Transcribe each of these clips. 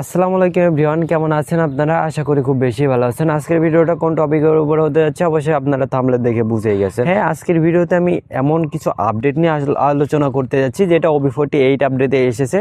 আসসালামু আলাইকুম এভরিওয়ান, কেমন আছেন আপনারা? আশা করি খুব বেশি ভালো আছেন। আজকের ভিডিওটা কোন টপিকের উপর হতে যাচ্ছে, অবশ্যই আপনারা থামলে দেখে বুঝেই গেছেন। হ্যাঁ আজকের ভিডিওতে আমি এমন কিছু আপডেট নিয়ে আলোচনা করতে যাচ্ছি, যেটা ওবি ফোর্টি এইট আপডেটে এসেছে।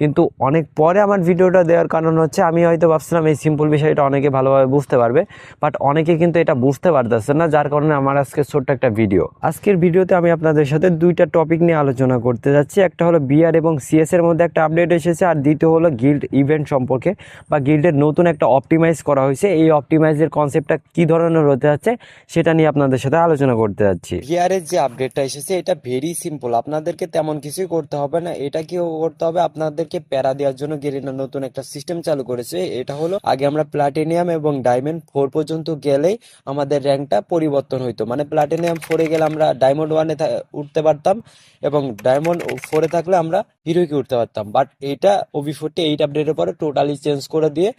কিন্তু অনেক পরে আমার ভিডিওটা দেওয়ার কারণ হচ্ছে, আমি হয়তো ভাবছিলাম এই সিম্পল বিষয়টা অনেকে ভালোভাবে বুঝতে পারবে বাট অনেকে কিন্তু এটা বুঝতে পারতেছে না, যার কারণে আমার আজকে ছোট্ট একটা ভিডিও আজকের ভিডিওতে আমি আপনাদের সাথে দুইটা টপিক নিয়ে আলোচনা করতে যাচ্ছি। একটা হলো বিআর এবং সিএস এর মধ্যে একটা আপডেট এসেছে, আর দ্বিতীয় হলো গিল্ড ইভেন্ট সম্পর্কে বা গিল্ডের নতুন একটা অপটিমাইজ করা হয়েছে, এই অপটিমাইজের কনসেপ্টটা কি ধরনের হতে যাচ্ছে সেটা নিয়ে আপনাদের সাথে আলোচনা করতে যাচ্ছি। ভিআরের যে আপডেটটা এসেছে, এটা ভেরি সিম্পল আপনাদেরকে তেমন কিছুই করতে হবে না। এটা কি করতে হবে? আপনাদেরকে প্যারা দেওয়ার জন্য গেরিনা নতুন একটা সিস্টেম চালু করেছে। এটা হলো, আগে আমরা প্লাটিনিয়াম এবং ডায়মন্ড ফোর পর্যন্ত গেলেই আমাদের র্যাঙ্কটা পরিবর্তন হইতো। মানে প্লাটিনিয়াম ফোরে গেলে আমরা ডায়মন্ড ওয়ানে উঠতে পারতাম এবং ডায়মন্ড ফোরে থাকলে আমরা হিরোকে উঠতে পারতাম। বাট এটা ওবি ফোরটি এইট আপডেটের পরে টোটালি চেঞ্জ করে দিয়ে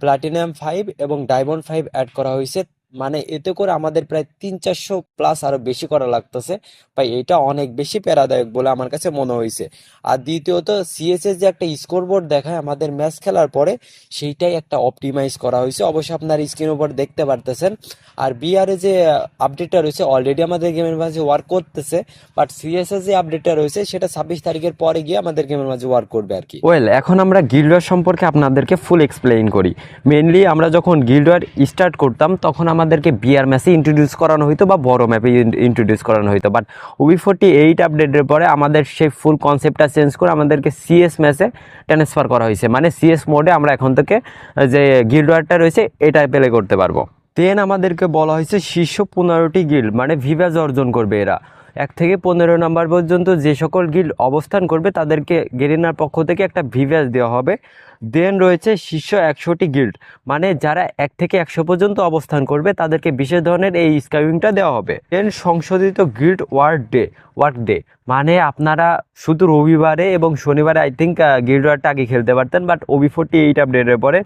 প্লাটিনাম ফাইভ এবং ডায়মন্ড ফাইভ অ্যাড করা হয়েছে। মানে এতে করে আমাদের প্রায় তিন চারশো প্লাস আরও বেশি করা লাগতেছে। ভাই, এটা অনেক বেশি প্যারাদায়ক বলে আমার কাছে মনে হয়েছে আর দ্বিতীয়ত সিএসএস যে একটা স্কোরবোর্ড দেখায় আমাদের ম্যাচ খেলার পরে, সেইটাই একটা অপটিমাইজ করা হয়েছে অবশ্যই আপনার স্ক্রিন উপর দেখতে পারতেছেন। আর বিআর যে আপডেটটা রয়েছে অলরেডি আমাদের গেমের মাঝে ওয়ার্ক করতেছে বাট সিএসএস যে আপডেটটা রয়েছে, সেটা ছাব্বিশ তারিখের পরে গিয়ে আমাদের গেমের মাঝে ওয়ার্ক করবে আর কি ওয়েল এখন আমরা গিল্ডওয়ার সম্পর্কে আপনাদেরকে ফুল এক্সপ্লেইন করি। মেনলি আমরা যখন গিল্ডওয়ার স্টার্ট করতাম, তখন আমাদেরকে বিআর ম্যাচে ইন্ট্রোডিউস করানো হইতো বা বড় ম্যাপে ইন্ট্রোডিউস করানো হইতো। বাট ওবি ফোরটি এইট আপডেটের পরে আমাদের সেই ফুল কনসেপ্টটা চেঞ্জ করে আমাদেরকে সিএস ম্যাচে ট্রান্সফার করা হয়েছে। মানে সিএস মোডে আমরা এখন থেকে যে গিল্ডওয়ারটা রয়েছে এটা প্লে করতে পারব। দেন আমাদেরকে বলা হয়েছে শীর্ষ পনেরোটি গিল্ড মানে ভিভাজ অর্জন করবে এরা। এক থেকে পনেরো নম্বর পর্যন্ত যে সকল গিল্ড অবস্থান করবে, তাদেরকে গেরিনার পক্ষ থেকে একটা ভিভ্যাস দেওয়া হবে। দেন রয়েছে শীর্ষ একশোটি গিল্ড মানে যারা এক থেকে একশো পর্যন্ত অবস্থান করবে, তাদেরকে বিশেষ ধরনের এই স্কাইউইংটা দেওয়া হবে। দেন সংশোধিত guild war day, work day মানে আপনারা শুধু রবিবারে এবং শনিবারে আই থিঙ্ক গিরডোয়ারটা আগে খেলতে পারতেন বাট ওবি ফোরটি এইট আপডেটের পরে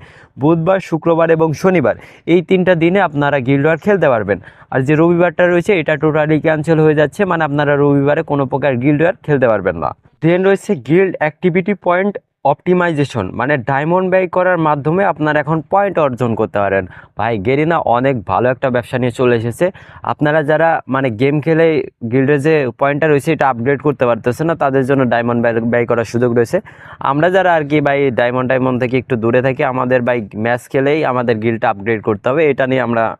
বুধবার, শুক্রবার এবং শনিবার এই তিনটা দিনে আপনারা গিরডোয়ার খেলতে পারবেন। আর যে রবিবারটা রয়েছে, এটা টোটালি ক্যান্সেল হয়ে যাচ্ছে মানে আপনারা রবিবারে কোনো প্রকার গিল্ড ওয়ার খেলতে পারবেন না। দেন রয়েছে গিল্ড অ্যাক্টিভিটি পয়েন্ট অপটিমাইজেশন মানে ডায়মন্ড ব্যয় করার মাধ্যমে আপনারা এখন পয়েন্ট অর্জন করতে পারেন। ভাই, গেরিনা অনেক ভালো একটা ব্যবসা নিয়ে চলে এসেছে। আপনারা যারা মানে গেম খেলে গিল্ডের যে পয়েন্টটা রয়েছে, এটা আপগ্রেড করতে পারতেছে না, তাদের জন্য ডায়মন্ড ব্যয়- ব্যয় করার সুযোগ রয়েছে। আমরা যারা আর কি ভাই ডায়মন্ড ডায়মন্ড থেকে একটু দূরে থাকি, আমাদের ভাই ম্যাচ খেলেই আমাদের গিল্ডটা আপগ্রেড করতে হবে, এটা নিয়ে আমরা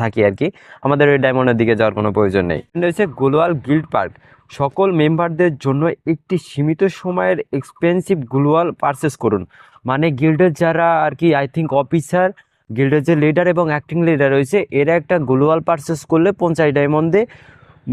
থাকি আর কি। আমাদের ওই ডায়মন্ডের দিকে যাওয়ার কোনো প্রয়োজন নেই। রয়েছে গ্লোয়াল গিল্ড পার্ক সকল মেম্বারদের জন্য একটি সীমিত সময়ের এক্সপেন্সিভ গ্লোয়াল পারচেস করুন। মানে গিল্ডের যারা আর কি আই থিঙ্ক অফিসার গিল্ডের যে লিডার এবং অ্যাক্টিং লিডার রয়েছে, এরা একটা গ্লোয়াল পারচেস করলে পঞ্চাশ ডায়মন্ডে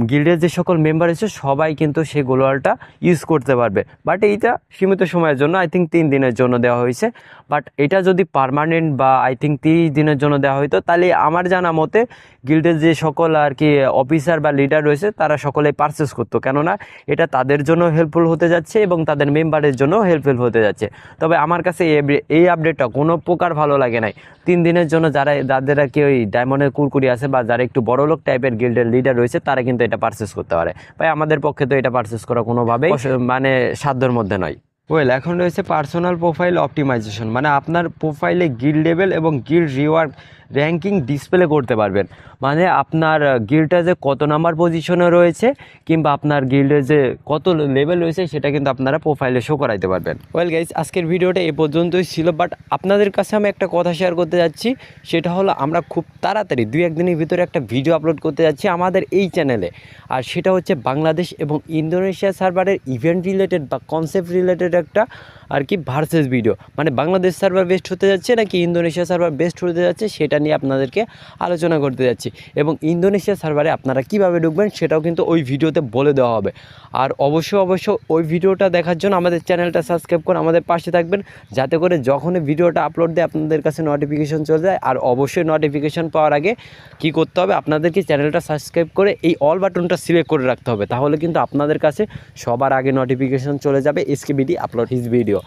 গিল্ডের যে সকল মেম্বার আছে, সবাই কিন্তু সেই গ্লোয়ালটা ইউজ করতে পারবে। বাট এইটা সীমিত সময়ের জন্য আই থিঙ্ক তিন দিনের জন্য দেওয়া হয়েছে। বাট এটা যদি পার্মানেন্ট বা আই থিঙ্ক তিরিশ দিনের জন্য দেওয়া হতো তাহলে আমার জানা মতে গিল্ডের যে সকল আর কি অফিসার বা লিডার রয়েছে, তারা সকলে পারচেস করতো। কেননা এটা তাদের জন্য হেল্পফুল হতে যাচ্ছে এবং তাদের মেম্বারের জন্য হেল্পফুল হতে যাচ্ছে। তবে আমার কাছে এই আপডে- এই আপডেটটা কোনো প্রকার ভালো লাগে নাই। তিন দিনের জন্য যারা, যাদের আর কি ওই ডায়মন্ডের কুরকুরি আছে বা যারা একটু বড় লোক টাইপের গিল্ডের লিডার রয়েছে, তারা কিন্তু এটা পারচেস করতে পারে। ভাই আমাদের পক্ষে তো এটা পারচেস করা কোনোভাবেই মানে সাধ্যের মধ্যে নয়। ওয়েল এখন রয়েছে পার্সোনাল প্রোফাইল অপটিমাইজেশন মানে আপনার প্রোফাইলে গিল্ড লেভেল এবং গিল্ড রিওয়ার্ড র্যাঙ্কিং ডিসপ্লে করতে পারবেন। মানে আপনার গিল্ডটা যে কত নাম্বার পজিশনে রয়েছে, কিংবা আপনার গিল্ডের যে কত লেভেল রয়েছে, সেটা কিন্তু আপনারা প্রোফাইলে শো করাইতে পারবেন। ওয়েল গাইজ আজকের ভিডিওটা এ পর্যন্তই ছিল বাট আপনাদের কাছে আমি একটা কথা শেয়ার করতে যাচ্ছি। সেটা হলো, আমরা খুব তাড়াতাড়ি দুই একদিনের ভিতরে একটা ভিডিও আপলোড করতে যাচ্ছি আমাদের এই চ্যানেলে আর সেটা হচ্ছে বাংলাদেশ এবং ইন্দোনেশিয়া সার্ভারের ইভেন্ট রিলেটেড বা কনসেপ্ট রিলেটেড একটা আর কি ভার্সেস ভিডিও মানে বাংলাদেশ সার্ভার বেস্ট হতে যাচ্ছে নাকি ইন্দোনেশিয়া সার্ভার বেস্ট হতে যাচ্ছে সেটা নিয়ে আপনাদেরকে আলোচনা করতে যাচ্ছি। এবং ইন্দোনেশিয়া সার্ভারে আপনারা কীভাবে ঢুকবেন সেটাও কিন্তু ওই ভিডিওতে বলে দেওয়া হবে। আর অবশ্যই অবশ্য ওই ভিডিওটা দেখার জন্য আমাদের চ্যানেলটা সাবস্ক্রাইব করে আমাদের পাশে থাকবেন। যাতে করে যখনই ভিডিওটা আপলোড দেয় আপনাদের কাছে নোটিফিকেশন চলে যায়। আর অবশ্যই নোটিফিকেশন পাওয়ার আগে কি করতে হবে? আপনাদেরকে চ্যানেলটা সাবস্ক্রাইব করে এই অল বাটনটা সিলেক্ট করে রাখতে হবে। তাহলে কিন্তু আপনাদের কাছে সবার আগে নোটিফিকেশন চলে যাবে। এসকেবিডি আপলোড হিজ ভিডিও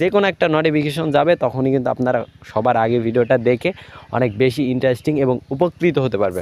যে কোনো একটা নোটিফিকেশন যাবে, তখনই কিন্তু আপনারা সবার আগে ভিডিওটা দেখে অনেক বেশি ইন্টারেস্টিং এবং উপকৃত হতে পারবেন।